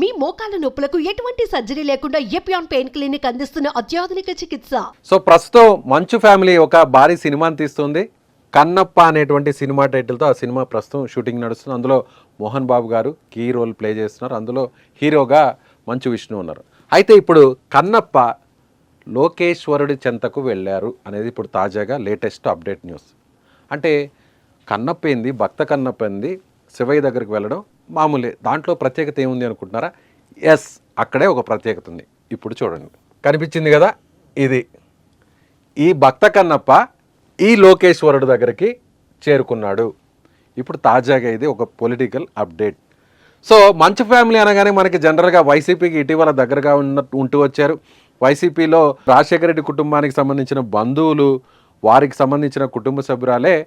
మీ మోకాల నొప్పులకు ఎటువంటి సర్జరీ లేకుండా ఎపియాన్ పెయిన్ క్లినిక్ అందిస్తున్న అత్యాధునిక చికిత్స? సో ప్రస్తుతం మంచు ఫ్యామిలీ ఒక భారీ సినిమాని తీస్తుంది. కన్నప్ప అనేటువంటి సినిమా టైటిల్తో ఆ సినిమా ప్రస్తుతం షూటింగ్ నడుస్తుంది. అందులో మోహన్ బాబు గారు కీ రోల్ ప్లే చేస్తున్నారు. అందులో హీరోగా మంచు విష్ణు ఉన్నారు. అయితే ఇప్పుడు కన్నప్ప లోకేశ్వరుడి చెంతకు వెళ్ళారు అనేది ఇప్పుడు తాజాగా లేటెస్ట్ అప్డేట్ న్యూస్. అంటే కన్నప్ప ఏంది? భక్త కన్నప్ప ఏంది? శివయ్య దగ్గరికి వెళ్ళడం మామూలే. దాంట్లో ప్రత్యేకత ఏముంది అనుకుంటున్నారా? ఎస్ అక్కడే ఒక ప్రత్యేకత ఉంది. ఇప్పుడు చూడండి. కనిపించింది కదా? ఇది. ఈ భక్త కన్నప్ప ఈ లోకేశ్వరుడు దగ్గరికి చేరుకున్నాడు. ఇప్పుడు తాజాగా ఇది ఒక political update. So Manchu family అనగానే మనకి జనరల్గా వైసీపీకి ఇటీవల దగ్గరగా ఉన్న ఉంటూ వచ్చారు. వైసీపీలో రాజశేఖర రెడ్డి కుటుంబానికి సంబంధించిన బంధువులు వారికి సంబంధించిన కుటుంబ సభ్యురాలే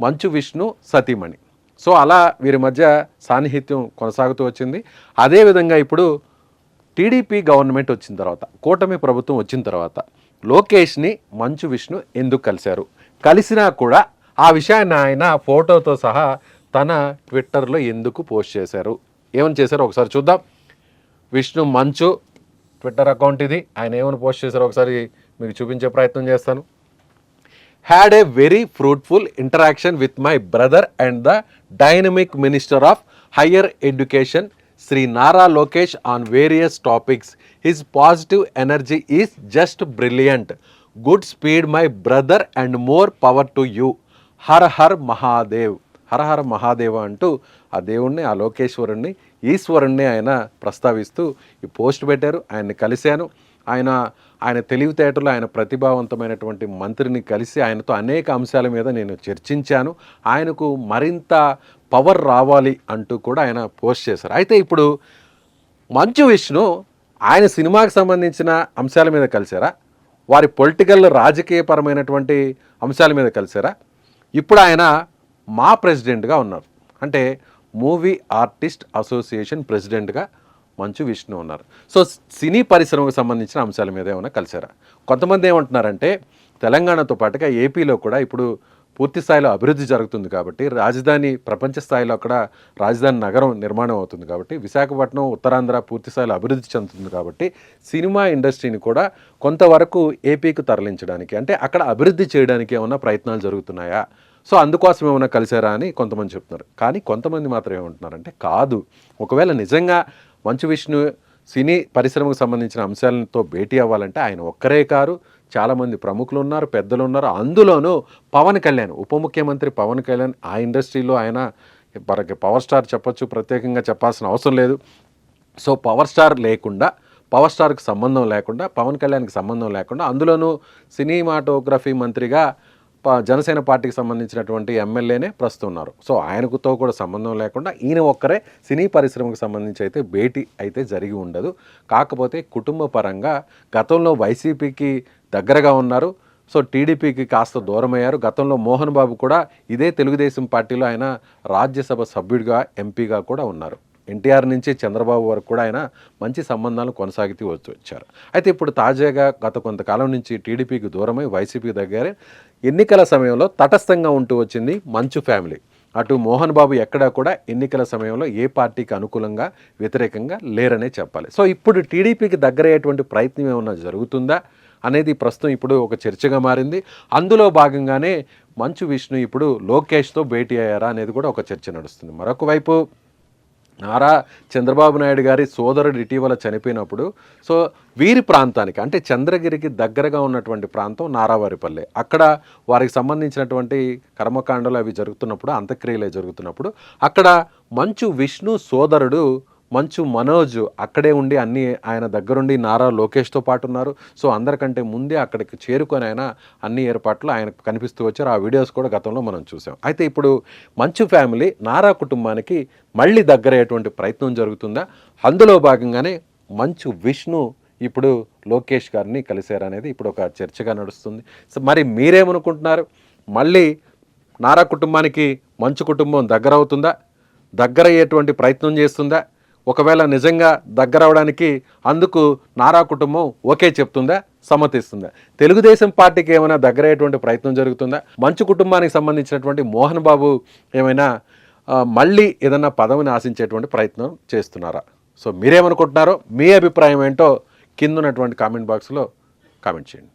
మంచు విష్ణు సతీమణి. సో అలా వీరి మధ్య సాన్నిహిత్యం కొనసాగుతూ వచ్చింది. అదేవిధంగా ఇప్పుడు టీడీపీ గవర్నమెంట్ వచ్చిన తర్వాత కూటమి ప్రభుత్వం వచ్చిన తర్వాత లోకేష్ని మంచు విష్ణు ఎందుకు కలిశారు? కలిసినా కూడా ఆ విషయాన్ని ఆయన ఫోటోతో సహా తన ట్విట్టర్లో ఎందుకు పోస్ట్ చేశారు? ఏమని చేశారో ఒకసారి చూద్దాం. విష్ణు మంచు ట్విట్టర్ అకౌంట్ ఇది. ఆయన ఏమని పోస్ట్ చేశారో ఒకసారి మీకు చూపించే ప్రయత్నం చేస్తాను. Had a very fruitful interaction with my brother and the dynamic minister of higher education Shri Nara Lokesh on various topics his positive energy is just brilliant godspeed my brother and more power to you Har Har Mahadev Hara Hara Mahadeva అంటూ ఆ దేవుణ్ణి ఆ లోకేశ్వరుణ్ణి ఈశ్వరుణ్ణి ఆయన ప్రస్తావిస్తూ ఈ post పెట్టారు. ఆయన్ని కలిశాను. ఆయన ఆయన తెలివితేటలు ఆయన ప్రతిభావంతమైనటువంటి మంత్రిని కలిసి ఆయనతో అనేక అంశాల మీద నేను చర్చించాను. ఆయనకు మరింత పవర్ రావాలి అంటూ కూడా ఆయన పోస్ట్ చేశారు. అయితే ఇప్పుడు మంచు విష్ణు ఆయన సినిమాకి సంబంధించిన అంశాల మీద కలిసారా వారి పొలిటికల్ రాజకీయపరమైనటువంటి అంశాల మీద కలిసారా ఇప్పుడు ఆయన మా ప్రెసిడెంట్గా ఉన్నారు. అంటే మూవీ ఆర్టిస్ట్ అసోసియేషన్ ప్రెసిడెంట్గా మంచు విష్ణు ఉన్నారు. సో సినీ పరిశ్రమకు సంబంధించిన అంశాల మీద ఏమైనా కలిసారా? కొంతమంది ఏమంటున్నారంటే తెలంగాణతో పాటుగా ఏపీలో కూడా ఇప్పుడు పూర్తి స్థాయిలో అభివృద్ధి జరుగుతుంది కాబట్టి రాజధాని ప్రపంచ స్థాయిలో అక్కడ రాజధాని నగరం నిర్మాణం అవుతుంది కాబట్టి విశాఖపట్నం ఉత్తరాంధ్ర పూర్తి స్థాయిలో అభివృద్ధి చెందుతుంది కాబట్టి సినిమా ఇండస్ట్రీని కూడా కొంతవరకు ఏపీకి తరలించడానికి అంటే అక్కడ అభివృద్ధి చేయడానికి ఏమైనా ప్రయత్నాలు జరుగుతున్నాయా? సో అందుకోసం ఏమైనా కలిసారా అని కొంతమంది చెప్తున్నారు. కానీ కొంతమంది మాత్రం ఏమంటున్నారంటే కాదు. ఒకవేళ నిజంగా మంచు విష్ణు సినీ పరిశ్రమకు సంబంధించిన అంశాలతో భేటీ అవ్వాలంటే ఆయన ఒక్కరే కారు. చాలామంది ప్రముఖులు ఉన్నారు పెద్దలు ఉన్నారు. అందులోనూ పవన్ కళ్యాణ్ ఉప ముఖ్యమంత్రి పవన్ కళ్యాణ్ ఆ ఇండస్ట్రీలో ఆయన మనకి పవర్ స్టార్ చెప్పొచ్చు ప్రత్యేకంగా చెప్పాల్సిన అవసరం లేదు. సో పవర్ స్టార్ లేకుండా పవర్ స్టార్కి సంబంధం లేకుండా పవన్ కళ్యాణ్కి సంబంధం లేకుండా అందులోనూ సినిమాటోగ్రఫీ మంత్రిగా జనసేన పార్టీకి సంబంధించినటువంటి ఎమ్మెల్యేనే ప్రస్తుతం ఉన్నారు సో ఆయనకుతో కూడా సంబంధం లేకుండా ఈయన ఒక్కరే సినీ పరిశ్రమకు సంబంధించి అయితే భేటీ అయితే జరిగి ఉండదు. కాకపోతే కుటుంబ పరంగా గతంలో వైసీపీకి దగ్గరగా ఉన్నారు. సో టీడీపీకి కాస్త దూరమయ్యారు. గతంలో మోహన్ బాబు కూడా ఇదే తెలుగుదేశం పార్టీలో ఆయన రాజ్యసభ సభ్యుడిగా ఎంపీగా కూడా ఉన్నారు. ఎన్టీఆర్ నుంచి చంద్రబాబు వరకు కూడా ఆయన మంచి సంబంధాలు కొనసాగుతూ వచ్చి వచ్చారు. అయితే ఇప్పుడు తాజాగా గత కొంతకాలం నుంచి టీడీపీకి దూరమై వైసీపీ దగ్గరే ఎన్నికల సమయంలో తటస్థంగా ఉంటూ వచ్చింది మంచు ఫ్యామిలీ. అటు మోహన్ బాబు ఎక్కడా కూడా ఎన్నికల సమయంలో ఏ పార్టీకి అనుకూలంగా వ్యతిరేకంగా లేరనే చెప్పాలి. సో ఇప్పుడు టీడీపీకి దగ్గరయ్యేటువంటి ప్రయత్నం ఏమన్నా జరుగుతుందా అనేది ప్రస్తుతం ఇప్పుడు ఒక చర్చగా మారింది. అందులో భాగంగానే మంచు విష్ణు ఇప్పుడు లోకేష్తో భేటీ అయ్యారా అనేది కూడా ఒక చర్చ నడుస్తుంది. మరొక వైపు నారా చంద్రబాబు నాయుడు గారి సోదరుడు ఇటీవల చనిపోయినప్పుడు సో వీరి ప్రాంతానికి అంటే చంద్రగిరికి దగ్గరగా ఉన్నటువంటి ప్రాంతం నారావారిపల్లె. అక్కడ వారికి సంబంధించినటువంటి కర్మకాండలు అవి జరుగుతున్నప్పుడు అంత్యక్రియలే జరుగుతున్నప్పుడు అక్కడ మంచు విష్ణు సోదరుడు మంచు మనోజ్ అక్కడే ఉండి అన్ని ఆయన దగ్గరుండి నారా లోకేష్తో పాటు ఉన్నారు సో అందరికంటే ముందే అక్కడికి చేరుకొని ఆయన అన్ని ఏర్పాట్లు ఆయన కనిపిస్తూ వచ్చారు. ఆ వీడియోస్ కూడా గతంలో మనం చూసాం. అయితే ఇప్పుడు మంచు ఫ్యామిలీ నారా కుటుంబానికి మళ్ళీ దగ్గరయ్యేటువంటి ప్రయత్నం జరుగుతుందా? అందులో భాగంగానే మంచు విష్ణు ఇప్పుడు లోకేష్ గారిని కలిశారనేది ఇప్పుడు ఒక చర్చగా నడుస్తుంది. సో మరి మీరేమనుకుంటున్నారు? మళ్ళీ నారా కుటుంబానికి మంచు కుటుంబం దగ్గర అవుతుందా? దగ్గర అయ్యేటువంటి ప్రయత్నం చేస్తుందా? ఒకవేళ నిజంగా దగ్గర అవడానికి అందుకు నారా కుటుంబం ఓకే చెప్తుందా? సమ్మతిస్తుందా? తెలుగుదేశం పార్టీకి ఏమైనా దగ్గర అయ్యేటువంటి ప్రయత్నం జరుగుతుందా? మంచు కుటుంబానికి సంబంధించినటువంటి మోహన్ బాబు ఏమైనా మళ్ళీ ఏదైనా పదవిని ఆశించేటువంటి ప్రయత్నం చేస్తున్నారా? సో మీరేమనుకుంటున్నారో మీ అభిప్రాయం ఏంటో కింద ఉన్నటువంటి కామెంట్ బాక్స్లో కామెంట్ చేయండి.